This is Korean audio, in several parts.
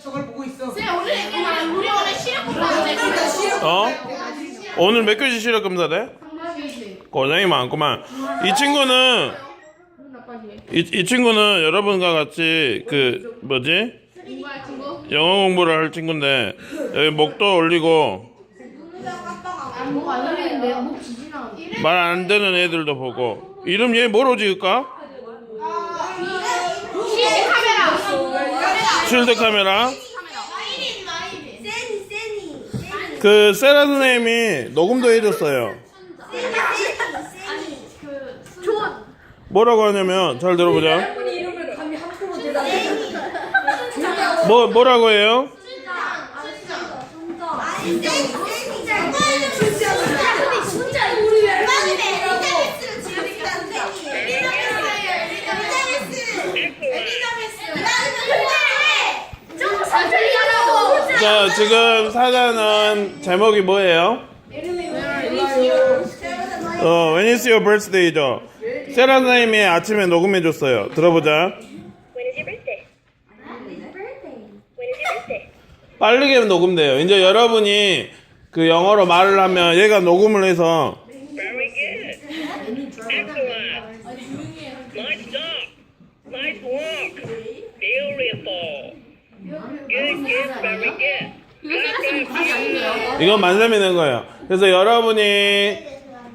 저걸 보고 있어. 쌤 오늘 그냥 우리 오늘 시력 공부하는데 어? 오늘 몇 교시 시력 검사돼? 고생이 많구만. 이 친구는 이, 이 친구는 여러분과 같이 그 뭐지 친구? 영어 공부를 할 친구인데 여기 목도 올리고 뭐가 안 들리는데요? 목 지지나 말 안 되는 애들도 보고 이름 얘 뭐로 지을까? 시시 실드 카메라. 그 세라 선생님이 녹음도 해줬어요. 뭐라고 하냐면 잘 들어보자. 뭐 뭐라고 해요? 아니 세니 세니 진짜 근데 진짜 우리 웬만하면 엘리자베스를 지으니까 세니 엘리자베스 엘리자베스 나는 그래 좀 천천히 자 지금 사자는 제목이 뭐예요? 어, When is your birthday죠? 세라 선생님이 아침에 녹음해줬어요. 들어보자. When is your birthday? When is your birthday? 빠르게 녹음돼요. 이제 여러분이 그 영어로 말을 하면 얘가 녹음을 해서 Very good. Excellent. Nice job. Nice work. 이건 만점이 된 거예요. 그래서 여러분이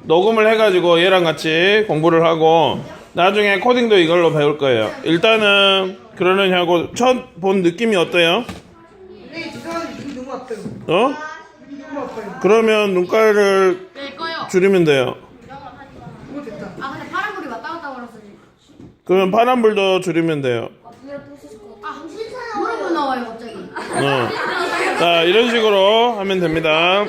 녹음을 해가지고 얘랑 같이 공부를 하고 나중에 코딩도 이걸로 배울 거예요. 일단은 그러느냐고 첫 본 느낌이 어때요? 어? 그러면 거요 줄이면 돼요. 아 근데 파란불이 왔다 갔다 걸었어 그러면 파란불도 줄이면 돼요. 아 무릎 나와요 어. 자, 이런 식으로 하면 됩니다.